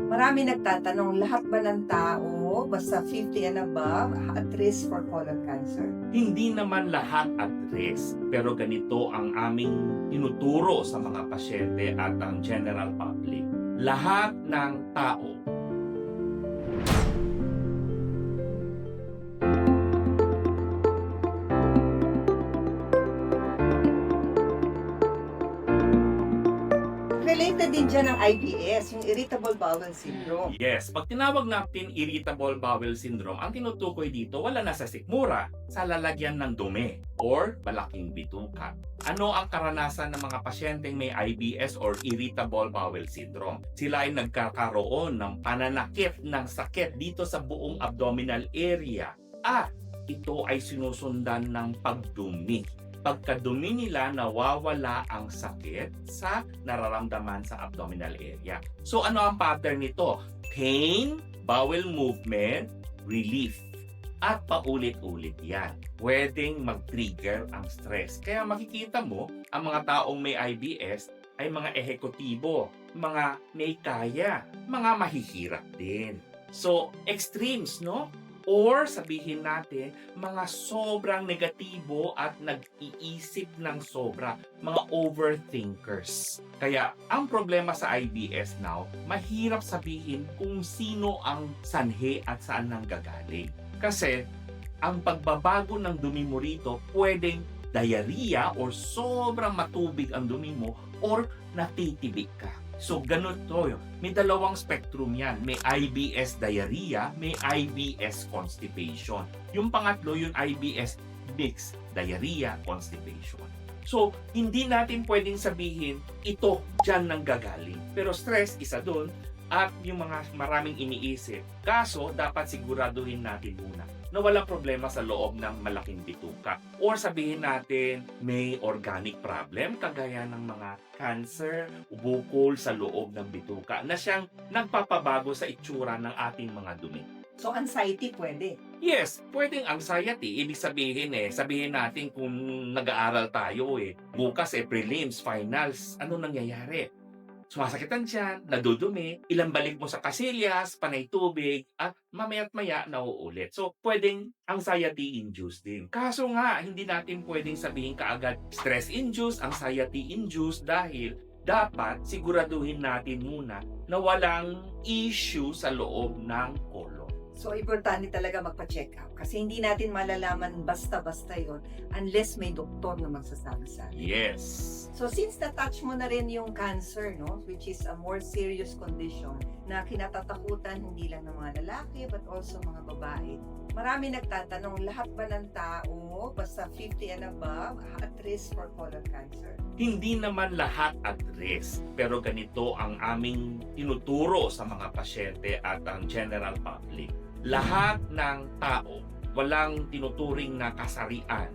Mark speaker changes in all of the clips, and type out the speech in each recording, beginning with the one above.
Speaker 1: Marami nagtatanong, lahat ba ng tao, basta 50 and above, at risk for colon cancer?
Speaker 2: Hindi naman lahat at risk, pero ganito ang aming tinuturo sa mga pasyente at ang general public. Lahat ng tao
Speaker 1: Related din dyan ang IBS, yung irritable bowel syndrome.
Speaker 2: Yes, pag tinawag natin irritable bowel syndrome, ang tinutukoy dito wala na sa sikmura, sa lalagyan ng dumi or malaking bituka. Ano ang karanasan ng mga pasyenteng may IBS or irritable bowel syndrome? Sila ay nagkakaroon ng pananakit ng sakit dito sa buong abdominal area at ito ay sinusundan ng pagdumi pagkadumi nila, nawawala ang sakit sa nararamdaman sa abdominal area. So ano ang pattern nito? Pain, bowel movement, relief. At paulit-ulit yan. Pwedeng mag-trigger ang stress. Kaya makikita mo, ang mga taong may IBS ay mga ehekutibo, mga may kaya, mga mahihirap din. So, extremes, no? Or sabihin natin, mga sobrang negatibo at nag-iisip ng sobra, mga overthinkers. Kaya ang problema sa IBS now, mahirap sabihin kung sino ang sanhi at saan nang gagaling. Kasi ang pagbabago ng dumi mo rito, pwedeng diarrhea or sobrang matubig ang dumi mo or natitibig ka. So, ganun to. May dalawang spectrum yan. May IBS diarrhea, may IBS constipation. Yung pangatlo, yung IBS mixed diarrhea, constipation. So, hindi natin pwedeng sabihin, ito, dyan nang gagaling. Pero stress, isa doon, at yung mga maraming iniisip. Kaso, dapat siguraduhin natin muna na walang problema sa loob ng malaking bituka. Or sabihin natin, may organic problem, kagaya ng mga cancer, bukol sa loob ng bituka, na siyang nagpapabago sa itsura ng ating mga dumi.
Speaker 1: So anxiety pwede.
Speaker 2: Yes, pwedeng anxiety. Ibig sabihin eh, sabihin natin kung nag-aaral tayo eh, bukas eh, prelims, finals, ano nangyayari? Sumasakit ang tiyan, nadudumi, ilang balik mo sa kasilyas, panay tubig, at mamaya't maya nauulit. So, pwedeng anxiety-induced din. Kaso nga, hindi natin pwedeng sabihin kaagad stress-induced, anxiety-induced dahil dapat siguraduhin natin muna na walang issue sa loob ng colon.
Speaker 1: So importante talaga magpa-check up kasi hindi natin malalaman basta-basta yon unless may doktor na magsasabi sa atin.
Speaker 2: Yes.
Speaker 1: So since na-touch mo na rin yung cancer, no, which is a more serious condition na kinatatakutan hindi lang ng mga lalaki but also mga babae. Marami nagtatanong, lahat ba ng tao, basta 50 and above, at risk for colon cancer?
Speaker 2: Hindi naman lahat at risk, pero ganito ang aming tinuturo sa mga pasyente at ang general public. Lahat ng tao, walang tinuturing na kasarian,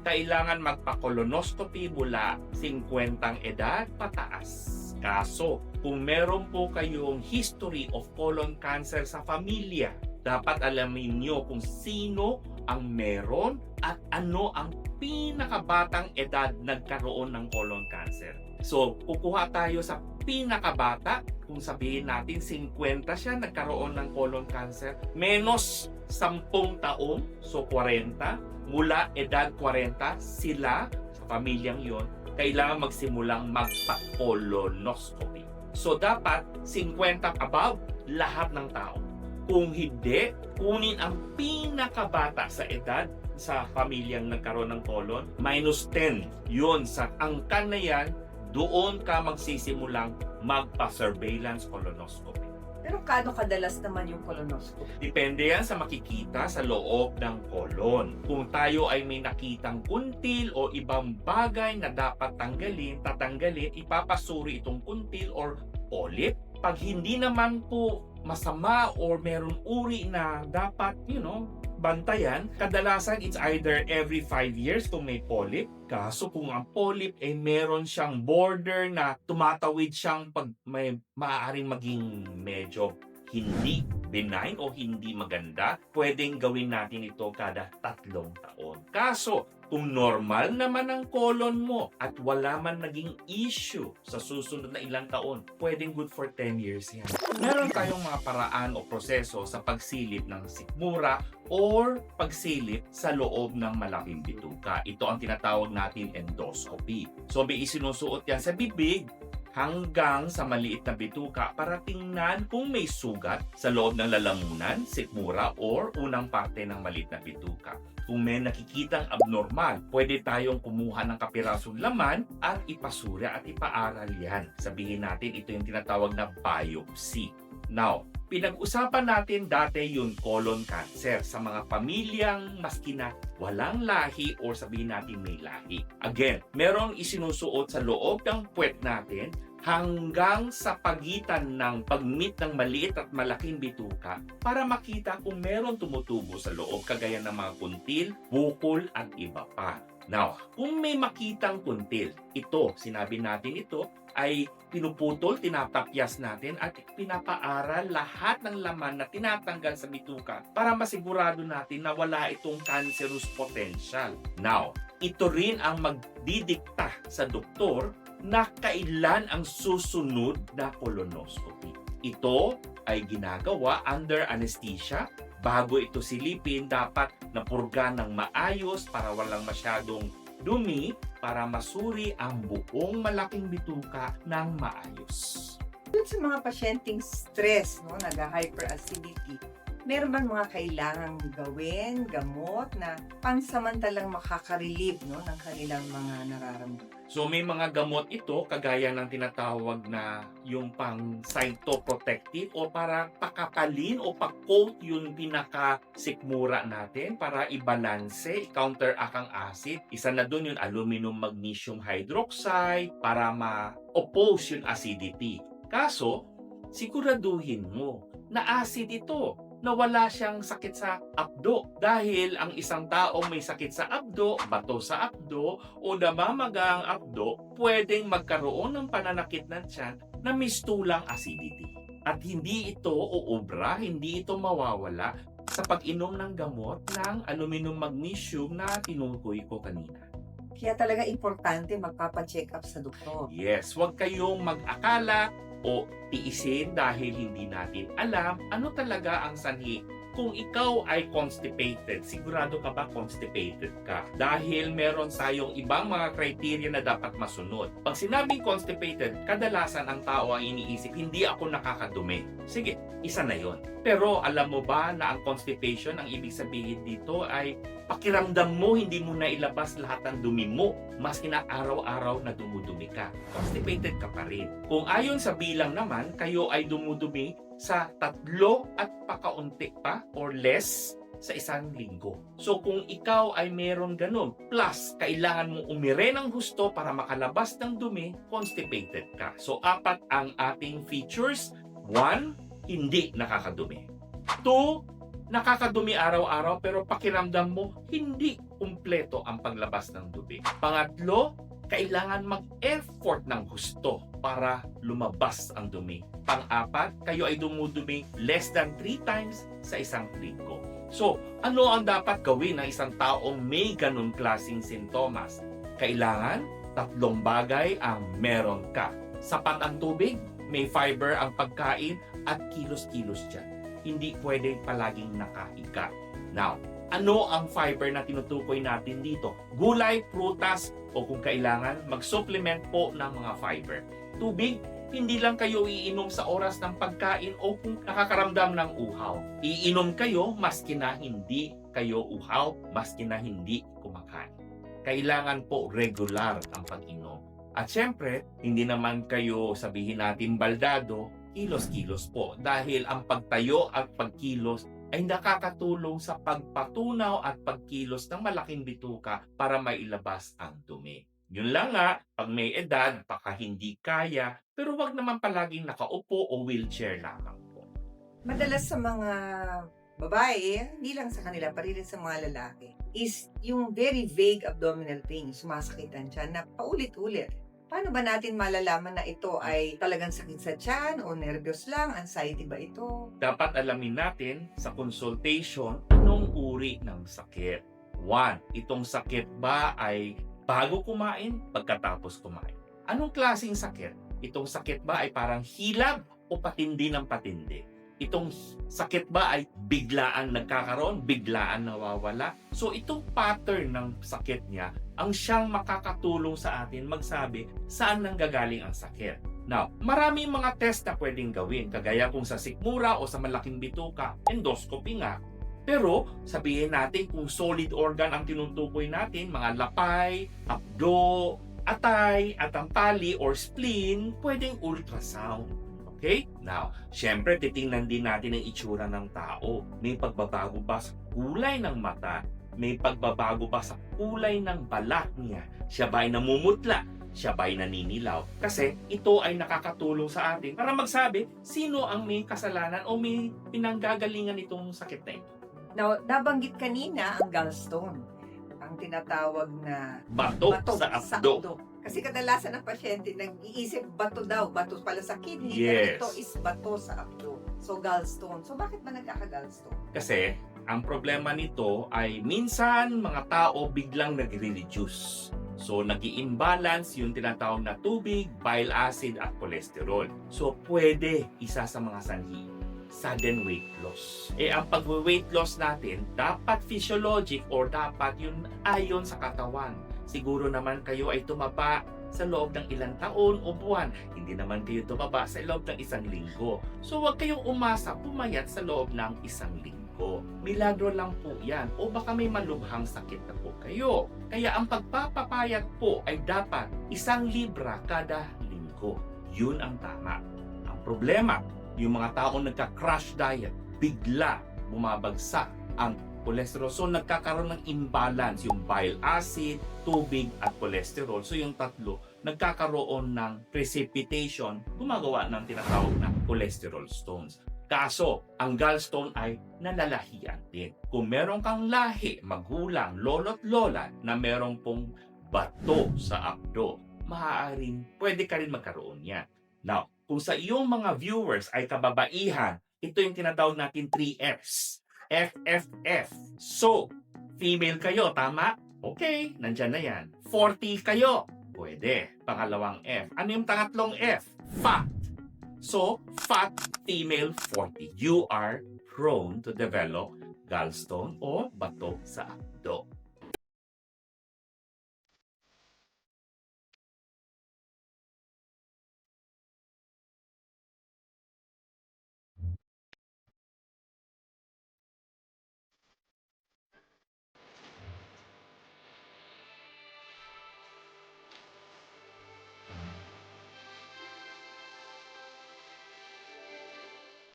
Speaker 2: kailangan magpa-colonoscopy mula 50 edad pataas. Kaso, kung meron po kayong history of colon cancer sa pamilya, dapat alamin nyo kung sino ang meron at ano ang pinakabatang edad nagkaroon ng colon cancer. So, kukuha tayo sa pinakabata, kung sabihin natin 50 siya nagkaroon ng colon cancer, menos 10 taon, so 40, mula edad 40, sila sa pamilyang yon kailangan magsimulang magpa-colonoscopy. So, dapat 50 above lahat ng tao. Kung hindi, kunin ang pinakabata sa edad sa pamilyang nagkaroon ng colon, minus 10. Yun, sa angkan na yan, doon ka magsisimulang magpa-surveillance colonoscopy.
Speaker 1: Pero kano kadalas naman yung colonoscopy?
Speaker 2: Depende yan sa makikita sa loob ng kolon. Kung tayo ay may nakitang kuntil o ibang bagay na dapat tanggalin, tatanggalin, ipapasuri itong kuntil or polyp. Pag hindi naman po masama or meron uri na dapat, you know, bantayan, kadalasan it's either every 5 years kung may polyp. Kaso kung ang polyp ay meron siyang border na tumatawid siyang pag may maaaring maging medyo hindi benign o hindi maganda, pwedeng gawin natin ito kada tatlong taon. Kaso, kung normal naman ang colon mo at wala man naging issue sa susunod na ilang taon, pwedeng good for 10 years yan. Meron tayong mga paraan o proseso sa pagsilip ng sikmura or pagsilip sa loob ng malaking bituka. Ito ang tinatawag natin endoscopy. So may isinusuot yan sa bibig hanggang sa maliit na bituka para tingnan kung may sugat sa loob ng lalamunan, sikmura, or unang parte ng maliit na bituka. Kung may nakikitang abnormal, pwede tayong kumuha ng kapirasong laman at ipasura at ipaaral yan. Sabihin natin ito yung tinatawag na biopsy. Now, pinag-usapan natin dati yung colon cancer sa mga pamilyang maski na walang lahi or sabihin natin may lahi. Again, merong isinusuot sa loob ng puwet natin hanggang sa pagitan ng pagmit ng maliit at malaking bituka para makita kung meron tumutubo sa loob kagaya ng mga kuntil, bukol at iba pa. Now, kung may makitang kuntil, ito, sinabi natin ito, ay pinuputol, tinatapyas natin at pinapaaral lahat ng laman na tinatanggal sa bituka para masigurado natin na wala itong cancerous potential. Now, ito rin ang magdidikta sa doktor na kailan ang susunod na colonoscopy. Ito ay ginagawa under anesthesia. Bago ito silipin, dapat napurga ng maayos para walang masyadong dumi para masuri ang buong malaking bituka ng maayos.
Speaker 1: Dun sa mga pasyenteng stress, no, nag-hyperacidity, meron bang mga kailangang gawin, gamot na pansamantalang makaka-relieve no, ng kanilang mga nararamdaman?
Speaker 2: So may mga gamot ito kagaya ng tinatawag na yung pang cytoprotective o para pakapalin o pa-coat yung pinaka-sikmura natin para ibalanse, counteract ang acid. Isa na doon yung aluminum magnesium hydroxide para ma-oppose yung acidity. Kaso, siguraduhin mo na acid ito na wala siyang sakit sa abdo. Dahil ang isang taong may sakit sa abdo, bato sa abdo, o namamaga ang abdo, pwedeng magkaroon ng pananakit ng tiyan na mistulang acidity. At hindi ito uubra, hindi ito mawawala sa pag-inom ng gamot ng aluminum magnesium na tinukoy ko kanina.
Speaker 1: Kaya talaga importante magpapacheck up sa doktor.
Speaker 2: Yes, huwag kayong mag-akala o tiisin dahil hindi natin alam ano talaga ang sanhi. Kung ikaw ay constipated, sigurado ka ba constipated ka? Dahil meron tayong ibang mga criteria na dapat masunod. Pag sinabing constipated, kadalasan ang tao ang iniisip, hindi ako nakakadumi. Sige, isa na yon. Pero alam mo ba na ang constipation, ang ibig sabihin dito ay pakiramdam mo hindi mo na ilabas lahat ng dumi mo maski na araw-araw na dumudumi ka. Constipated ka pa rin. Kung ayon sa bilang naman, kayo ay dumudumi sa tatlo at pakaunti pa or less sa isang linggo. So kung ikaw ay meron ganun, plus kailangan mong umire ng husto para makalabas ng dumi, constipated ka. So apat ang ating features. One, hindi nakakadumi. Two, nakakadumi araw-araw pero pakiramdam mo hindi kumpleto ang paglabas ng dumi. Pangatlo, kailangan mag-effort ng gusto para lumabas ang dumi. Pang-apat, kayo ay dumudumi less than 3 times sa isang linggo. So, ano ang dapat gawin ng isang taong may ganun klaseng sintomas? Kailangan tatlong bagay ang meron ka. Sapat ang tubig, may fiber ang pagkain, at kilos-kilos dyan. Hindi pwede palaging nakahiga. Now, ano ang fiber na tinutukoy natin dito? Gulay, prutas, o kung kailangan, mag-supplement po ng mga fiber. Tubig, hindi lang kayo iinom sa oras ng pagkain o kung nakakaramdam ng uhaw. Iinom kayo maski na hindi kayo uhaw, maski na hindi kumakain. Kailangan po regular ang pag-inom. At syempre, hindi naman kayo sabihin natin baldado, kilos-kilos po. Dahil ang pagtayo at pagkilos ay nakakatulong sa pagpatunaw at pagkilos ng malaking bituka para mailabas ang dumi. Yun lang nga, pag may edad, baka hindi kaya, pero wag naman palaging nakaupo o wheelchair lamang po.
Speaker 1: Madalas sa mga babae, hindi lang sa kanila, pati rin sa mga lalaki, is yung very vague abdominal pain, sumasakit ang na paulit-ulit. Paano ba natin malalaman na ito ay talagang sakit sa tiyan o nervyos lang? Anxiety ba ito?
Speaker 2: Dapat alamin natin sa consultation anong uri ng sakit. One, itong sakit ba ay bago kumain, pagkatapos kumain? Anong klaseng sakit? Itong sakit ba ay parang hilab o patindi ng patindi? Itong sakit ba ay biglaan nagkakaroon, biglaan nawawala? So itong pattern ng sakit niya ang siyang makakatulong sa atin magsabi saan nanggagaling ang sakit. Now, maraming mga test na pwedeng gawin, kagaya kung sa sikmura o sa malaking bituka, endoscopy nga. Pero sabihin natin kung solid organ ang tinutukoy natin, mga lapay, abdo, atay, atampali, or spleen, pwedeng ultrasound. Okay? Now, syempre, titingnan din natin ang itsura ng tao. May pagbabago ba sa kulay ng mata? May pagbabago ba sa kulay ng balat niya? Siya ba ay namumutla? Siya ba ay naninilaw? Kasi ito ay nakakatulong sa atin para magsabi sino ang may kasalanan o may pinanggagalingan itong sakit na ito.
Speaker 1: Now, nabanggit kanina ang gallstone. Ang tinatawag na
Speaker 2: Bato, sa abdo.
Speaker 1: Kasi kadalasan ng pasyente nag-iisip bato daw, bato pala sa kidney,
Speaker 2: Yes.
Speaker 1: pero ito is bato sa abdo. So gallstone. So bakit ba nagkaka-gallstone?
Speaker 2: Kasi ang problema nito ay minsan mga tao biglang nagre-reduce. So nag imbalance yung tinatawag na tubig, bile acid at cholesterol. So pwede isa sa mga sanhi sudden weight loss. Eh ang pag-weight loss natin dapat physiologic or dapat yun ayon sa katawan. Siguro naman kayo ay tumaba sa loob ng ilang taon o buwan. Hindi naman kayo tumaba sa loob ng isang linggo. So huwag kayong umasa pumayat sa loob ng isang linggo. Milagro lang po yan o baka may malubhang sakit na po kayo. Kaya ang pagpapapayat po ay dapat isang libra kada linggo. Yun ang tama. Ang problema, yung mga taong nagka-crash diet, bigla bumabagsak ang cholesterol. So nagkakaroon ng imbalance yung bile acid, tubig at cholesterol. So yung tatlo, nagkakaroon ng precipitation, gumagawa ng tinatawag na cholesterol stones. Kaso, ang gallstone ay nalalahian din. Kung meron kang lahi, magulang, lolo't lola na meron pong bato sa abdo, maaaring pwede ka rin magkaroon yan. Now, kung sa iyong mga viewers ay kababaihan, ito yung tinatawag natin 3Fs. FFF. So, female kayo, tama? Okay, nandyan na yan. 40 kayo. Pwede. Pangalawang F. Ano yung tangatlong F? Fat. So, fat female 40. You are prone to develop gallstone o bato sa abdo.